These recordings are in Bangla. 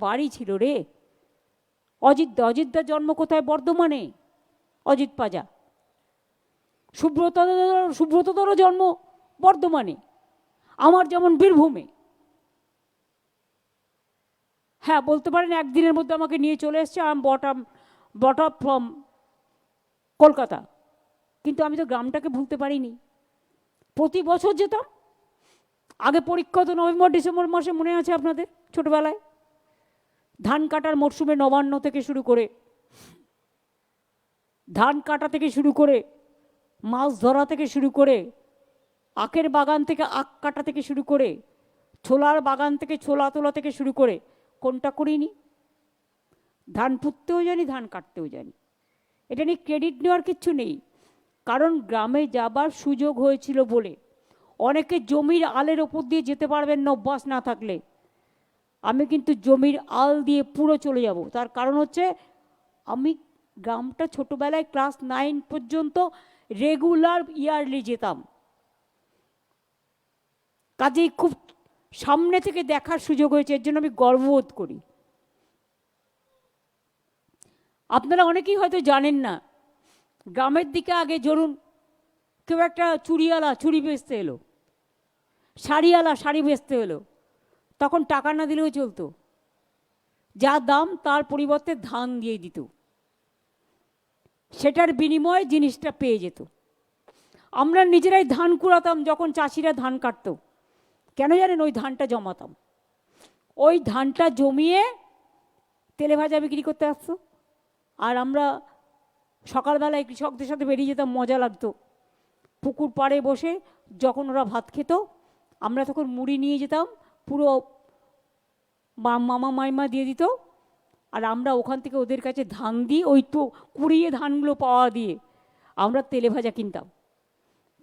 বাড়ি ছিল রে। অজিত অজিতদার জন্ম কোথায়? বর্ধমানে। অজিত পাজা। সুব্রত সুব্রতদেরও জন্ম বর্ধমানে। আমার যেমন বীরভূমে। হ্যাঁ বলতে পারেন একদিনের মধ্যে আমাকে নিয়ে চলে এসছে। আম bottom brought up from Kolkata. কিন্তু আমি তো গ্রামটাকে ভুলতে পারিনি। প্রতি বছর যেতাম। আগে পরীক্ষা তো নভেম্বর, ডিসেম্বর মাসে, মনে আছে আপনাদের? ছোটবেলায়? ধান কাটার মরশুমে নবান্ন থেকে শুরু করে, ধান কাটা থেকে শুরু করে, মাছ ধরা থেকে শুরু করে, আখের বাগান থেকে আখ কাটা থেকে শুরু করে, ছোলার বাগান থেকে ছোলা তোলা থেকে শুরু করে, কোনটা করিনি? ধান পুঁততেও জানি, ধান কাটতেও জানি। এটা নিয়ে ক্রেডিট নেওয়ার কিচ্ছু নেই, কারণ গ্রামে যাবার সুযোগ হয়েছিল বলে। অনেকে জমির আলের ওপর দিয়ে যেতে পারবেন না, অভ্যাস না থাকলে। আমি কিন্তু জমির আল দিয়ে পুরো চলে যাব। তার কারণ হচ্ছে, আমি গ্রামটা ছোটোবেলায় ক্লাস নাইন পর্যন্ত রেগুলার ইয়ারলি যেতাম। কাজেই খুব সামনে থেকে দেখার সুযোগ হয়েছে, এর জন্য আমি গর্ববোধ করি। আপনারা অনেকেই হয়তো জানেন না, গ্রামের দিকে আগে ধরুন, কেউ একটা চুরিওয়ালা চুরি বেচতে এলো শাড়িওয়ালা শাড়ি বেচতে এলো। তখন টাকা না দিলেও চলতো। যা দাম তার পরিবর্তে ধান দিয়ে দিত। সেটার বিনিময়ে জিনিসটা পেয়ে যেত। আমরা নিজেরাই ধান কুড়াতাম যখন চাষিরা ধান কাটতো। কেন জানেন ওই ধানটা জমাতাম? ওই ধানটা জমিয়ে তেলে ভাজা বিক্রি করতে আসতো। আর আমরা সকালবেলায় কৃষকদের সাথে বেরিয়ে যেতাম, মজা লাগতো। পুকুর পাড়ে বসে যখন ওরা ভাত খেত, আমরা তখন মুড়ি নিয়ে যেতাম পুরো মামা মাইমা দিয়ে দিত। আর আমরা ওখান থেকে ওদের কাছে ধান দিয়ে ওই তো কুড়িয়ে ধানগুলো পাওয়া দিয়ে। আমরা তেলে ভাজা কিনতাম।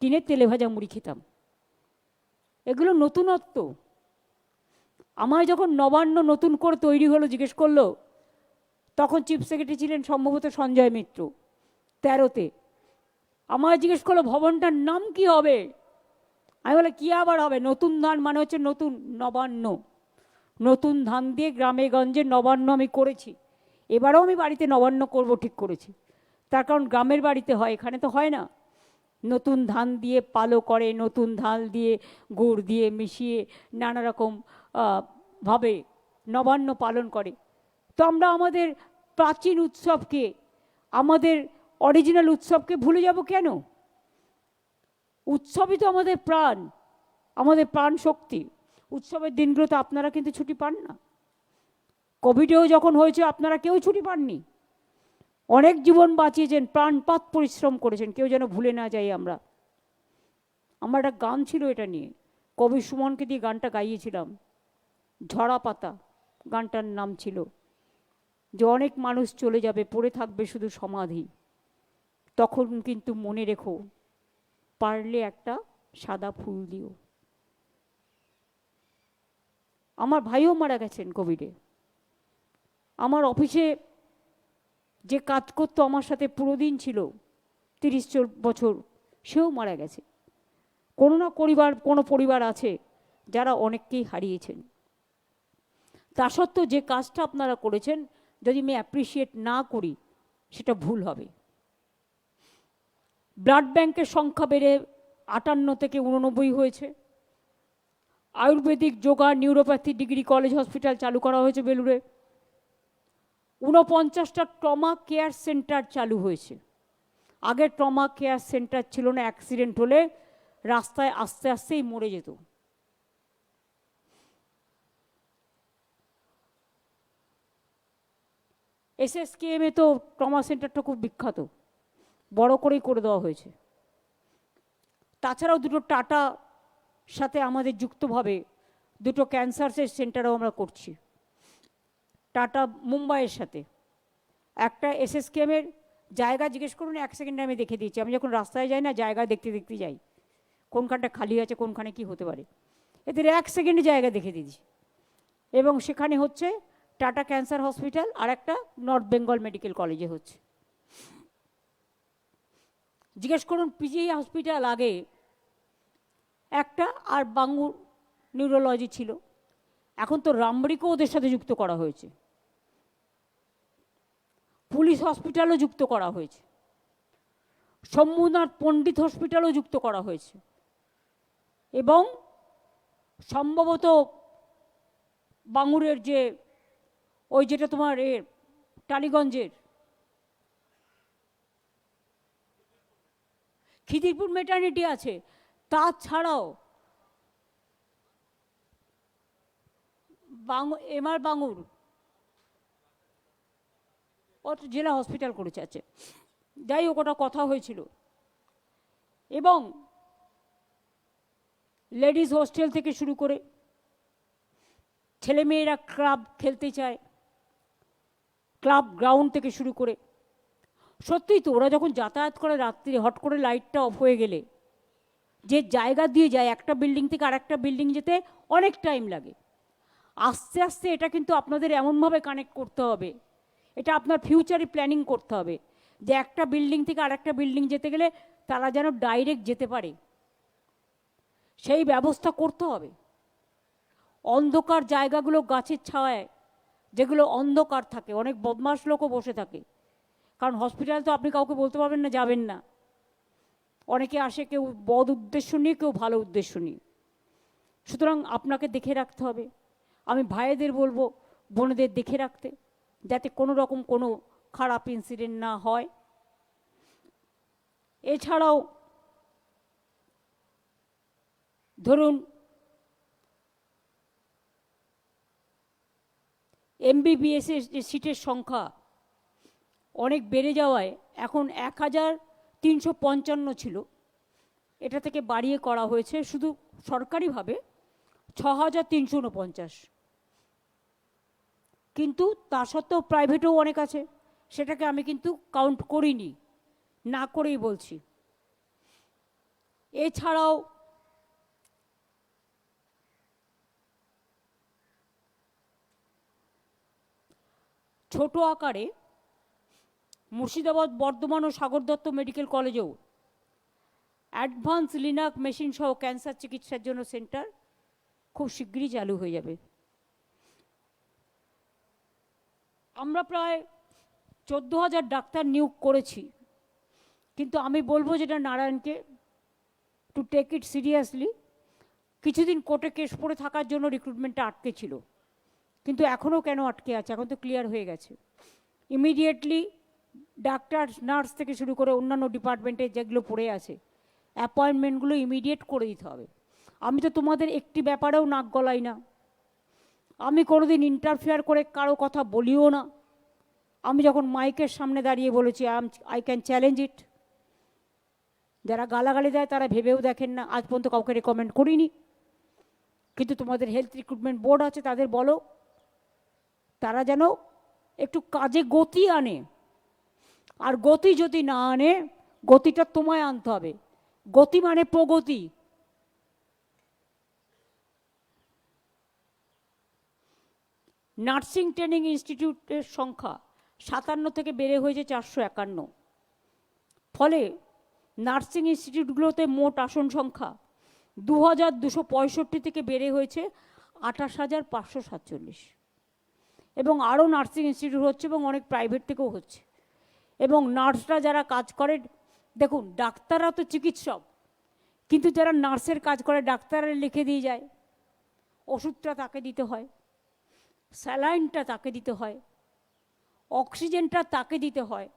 কিনে তেলে ভাজা মুড়ি খেতাম। এগুলো নতুনত্ব। আমার যখন নবান্ন নতুন করে তৈরি হলো, জিজ্ঞেস করল, তখন চিফ সেক্রেটারি ছিলেন সম্ভবত সঞ্জয় মিত্র, তেরোতে। আমার জিজ্ঞেস করল, ভবনটার নাম কি হবে? আমি বলে কী আবার হবে? নতুন ধান মানে হচ্ছে নতুন, নবান্ন। নতুন ধান দিয়ে গ্রামে, গঞ্জে নবান্ন আমি করেছি। এবারেও আমি বাড়িতে নবান্ন করব ঠিক করেছি। তার কারণ গ্রামের বাড়িতে হয়, এখানে তো হয় না। নতুন ধান দিয়ে পালো করে, নতুন ধান দিয়ে গুড় দিয়ে মিশিয়ে নানা রকম ভাবে নবান্ন পালন করে। তো আমরা আমাদের প্রাচীন উৎসবকে, আমাদের অরিজিনাল উৎসবকে ভুলে যাব কেন? উৎসবই তো আমাদের প্রাণ আমাদের প্রাণ শক্তি। উৎসবের দিনগুলোতে আপনারা কিন্তু ছুটি পান না। কোভিডেও যখন হয়েছে, আপনারা কেউ ছুটি পাননি। অনেক জীবন বাঁচিয়েছেন, প্রাণপাত পরিশ্রম করেছেন, কেউ যেন ভুলে না যাই আমরা। আমার একটা গান ছিল এটা নিয়ে। কবি সুমনকে দিয়ে গানটা গাইয়েছিলাম। ঝরা পাতা, গানটার নাম ছিল। যে অনেক মানুষ চলে যাবে, পড়ে থাকবে শুধু সমাধি। তখন কিন্তু মনে রেখো পারলে একটা সাদা ফুল দিও। আমার ভাইও মারা গেছেন কোভিডে। আমার অফিসে যে কাজ করতো আমার সাথে পুরো দিন ছিল, তিরিশ বছর, সেও মারা গেছে। কোনো না পরিবার, কোনো পরিবার আছে যারা অনেককেই হারিয়েছেন। তা সত্ত্বেও যে কাজটা আপনারা করেছেন, যদি আমি অ্যাপ্রিসিয়েট না করি, সেটা ভুল হবে। ব্লাড ব্যাংকের সংখ্যা বেড়ে আটান্ন থেকে উননব্বই হয়েছে। Ayurvedic yoga, neuropathy degree college hospital চালু করা হয়েছে বেলুড়ে। ঊনপঞ্চাশটা ট্রমা কেয়ার সেন্টার চালু হয়েছে। আগে ট্রমা কেয়ার সেন্টার ছিল না, অ্যাক্সিডেন্ট হলে রাস্তায় আস্তে আস্তেই মরে যেত। এসএসকেএমে তো ট্রমা সেন্টারটা খুব বিখ্যাত। বড় করেই করে দেওয়া হয়েছে। তাছাড়াও দুটো টাটা সাথে আমাদের যুক্তভাবে দুটো ক্যান্সারসের সেন্টারও আমরা করছি। টাটা মুম্বাইয়ের সাথে। একটা এসএসকেএমের জায়গা জিজ্ঞেস করুন, এক সেকেন্ডে আমি দেখে দিয়েছি আমি যখন রাস্তায় যাই না, জায়গা দেখতে দেখতে যাই। কোনখানটা খালি আছে, কোনখানে কি হতে পারে। এদের এক সেকেন্ডে জায়গা দেখে দিয়েছি। এবং সেখানে হচ্ছে টাটা ক্যান্সার হসপিটাল আর একটা নর্থ বেঙ্গল মেডিকেল কলেজে হচ্ছে। জিজ্ঞেস করুন পিজিআই হসপিটাল আগে একটা আর বাঙ্গুর নিউরোলজি ছিল। এখন তো রামবাড়িকেও ওদের সাথে যুক্ত করা হয়েছে। পুলিশ হসপিটালও যুক্ত করা হয়েছে। শম্ভুনাথ পণ্ডিত হসপিটালও যুক্ত করা হয়েছে। এবং সম্ভবত বাঙুরের যে ওই যেটা তোমার এর টালিগঞ্জের খিদিরপুর মেটার্নিটি আছে। তাছাড়াও এমআর বাঙুর ও জেলা হসপিটাল করেছে আছে। যাই হোক, ওটা কথা হয়েছিল। এবং লেডিস হোস্টেল থেকে শুরু করে ছেলেমেয়েরা ক্লাব খেলতে চায় ক্লাব গ্রাউন্ড থেকে শুরু করে সত্যিই তো, ওরা যখন যাতায়াত করে রাত্রি, হট করে লাইটটা অফ হয়ে গেলে, যে জায়গা দিয়ে যায়, একটা বিল্ডিং থেকে আরেকটা বিল্ডিং যেতে অনেক টাইম লাগে। আস্তে আস্তে এটা কিন্তু আপনাদের এমনভাবে কানেক্ট করতে হবে, এটা আপনার ফিউচারে প্ল্যানিং করতে হবে, যে একটা বিল্ডিং থেকে আরেকটা বিল্ডিং যেতে গেলে তারা যেন ডাইরেক্ট যেতে পারে। সেই ব্যবস্থা করতে হবে। অন্ধকার জায়গাগুলো গাছের ছায়ায়, যেগুলো অন্ধকার থাকে, অনেক বদমাস লোকও বসে থাকে। কারণ হসপিটাল তো আপনি কাউকে বলতে পারবেন না, যাবেন না। অনেকে আসে কেউ বদ উদ্দেশ্য নিয়ে, কেউ ভালো উদ্দেশ্য নিয়ে। সুতরাং আপনাকে দেখে রাখতে হবে। আমি ভাইদের বলব, বোনেদের দেখে রাখতে, যাতে কোনো রকম কোনো খারাপ ইনসিডেন্ট না হয়। এছাড়াও, ধরুন এমবিবিএসের যে সিটের সংখ্যা অনেক বেড়ে যাওয়ায় এখন এক হাজার তিনশো পঞ্চান্ন ছিল। এটা থেকে বাড়িয়ে করা হয়েছে শুধু সরকারিভাবে ছ হাজার তিনশো উনপঞ্চাশ। কিন্তু তা সত্ত্বেও প্রাইভেটেও অনেক আছে। সেটাকে আমি কিন্তু কাউন্ট করিনি, না করেই বলছি। এছাড়াও ছোট আকারে মুর্শিদাবাদ, বর্ধমান ও সাগর দত্ত মেডিকেল কলেজেও অ্যাডভান্স লিনাক মেশিন সহ ক্যান্সার চিকিৎসার জন্য সেন্টার খুব শীঘ্রই চালু হয়ে যাবে। আমরা প্রায় চোদ্দ হাজার ডাক্তার নিয়োগ করেছি, কিন্তু আমি বলব যেটা নারায়ণকে টু টেক ইট সিরিয়াসলি কিছুদিন কোর্টে কেস পড়ে থাকার জন্য রিক্রুটমেন্টটা আটকে ছিল, কিন্তু এখনও কেন আটকে আছে? এখন তো ক্লিয়ার হয়ে গেছে। ইমিডিয়েটলি ডাক্তার নার্স থেকে শুরু করে অন্যান্য ডিপার্টমেন্টে যেগুলো পড়ে আছে অ্যাপয়েন্টমেন্টগুলো ইমিডিয়েট করে দিতে হবে। আমি তো তোমাদের একটি ব্যাপারেও নাক গলাই না। আমি কোনোদিন ইন্টারফেয়ার করে কারও কথা বলিও না। আমি যখন মাইকের সামনে দাঁড়িয়ে বলেছি um I can challenge it যারা গালাগালি দেয়, তারা ভেবেও দেখেন না, আজ পর্যন্ত কাউকে রেকমেন্ড করিনি। কিন্তু তোমাদের হেলথ রিক্রুটমেন্ট বোর্ড আছে, তাদের বলো। তারা যেন একটু কাজে গতি আনে। আর গতি যদি না আনে, গতিটা তোমায় আনতে হবে। গতি মানে প্রগতি। নার্সিং ট্রেনিং ইনস্টিটিউটের সংখ্যা সাতান্ন থেকে বেড়ে হয়েছে চারশো একান্ন। ফলে নার্সিং ইনস্টিটিউটগুলোতে মোট আসন সংখ্যা দু হাজার দুশো পঁয়ষট্টি থেকে বেড়ে হয়েছে আঠাশ হাজার পাঁচশো সাতচল্লিশ। এবং আরও নার্সিং ইনস্টিটিউট হচ্ছে এবং অনেক প্রাইভেট থেকেও হচ্ছে। এবং নার্সরা যারা কাজ করে, দেখুন, ডাক্তাররা তো চিকিৎসক, কিন্তু যারা নার্সের কাজ করে, ডাক্তাররা লিখে দিয়ে যায়। ওষুধটা তাকে দিতে হয়, স্যালাইনটা তাকে দিতে হয়, অক্সিজেনটা তাকে দিতে হয়,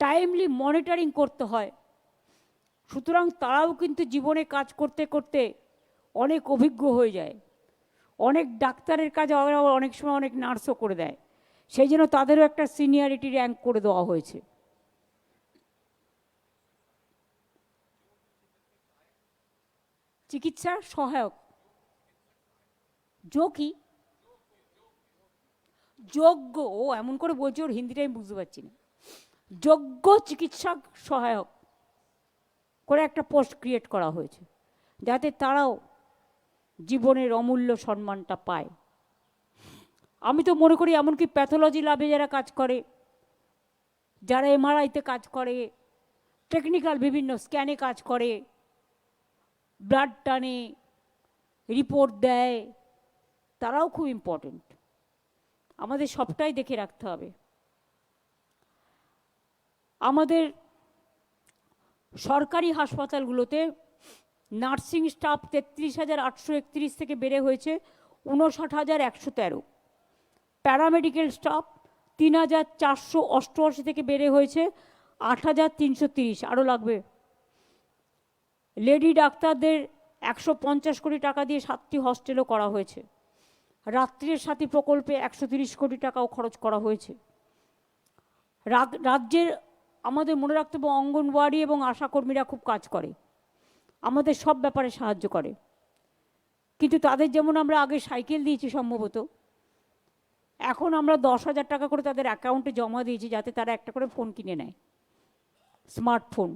টাইমলি মনিটরিং করতে হয়। সুতরাং তারাও কিন্তু জীবনে কাজ করতে করতে অনেক অভিজ্ঞ হয়ে যায়। অনেক ডাক্তারের কাজ অনেক সময় অনেক নার্সও করে দেয়। সেই জন্য তাদেরও একটা সিনিয়রিটি র্যাঙ্ক করে দেওয়া হয়েছে। চিকিৎসার সহায়ক। যোগী। যোগ্য, ও এমন করে বলছে ওর হিন্দিটা আমি বুঝতে পারছি না। যোগ্য চিকিৎসক সহায়ক করে একটা পোস্ট ক্রিয়েট করা হয়েছে, যাতে তারাও জীবনের অমূল্য সম্মানটা পায়। আমি তো মনে করি এমনকি প্যাথোলজি ল্যাবে যারা কাজ করে, যারা এমআরআইতে কাজ করে টেকনিক্যাল বিভিন্ন স্ক্যানে কাজ করে ব্লাড টানে রিপোর্ট দেয়, তারাও খুব ইম্পর্টেন্ট আমাদের সবটাই দেখে রাখতে হবে। আমাদের সরকারি হাসপাতালগুলোতে নার্সিং স্টাফ তেত্রিশ হাজার আটশো একত্রিশ থেকে বেড়ে হয়েছে, উনষাট হাজার একশো তেরো। প্যারামেডিক্যাল স্টাফ তিন হাজার চারশো অষ্টআশি থেকে বেড়ে হয়েছে আট হাজার তিনশো তিরিশ, আরও লাগবে। লেডি ডাক্তারদের একশো পঞ্চাশ কোটি টাকা দিয়ে সাতটি হস্টেলও করা হয়েছে। রাত্রির সাথী প্রকল্পে একশো তিরিশ কোটি টাকাও খরচ করা হয়েছে। রাজ্যের আমাদের মনে রাখতে হবে অঙ্গনওয়াড়ি এবং আশাকর্মীরা খুব কাজ করে। আমাদের সব ব্যাপারে সাহায্য করে। কিন্তু তাদের যেমন আমরা আগে সাইকেল দিয়েছি সম্ভবত এখন আমরা দশ হাজার টাকা করে তাদের অ্যাকাউন্টে জমা দিয়েছি যাতে তারা একটা করে ফোন কিনে নেয়। স্মার্টফোন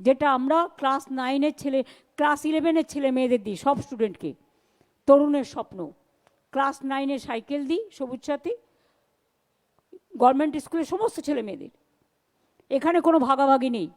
যেটা আমরা ক্লাস নাইনের ছেলে ক্লাস ইলেভেনের ছেলে মেয়েদের দিই, সব স্টুডেন্টকে তরুণের স্বপ্ন ক্লাস নাইনে সাইকেল দিই, সবুজ সাথী গভর্নমেন্ট স্কুলের সমস্ত ছেলে মেয়েদের। এখানে কোনো ভাগাভাগি নেই।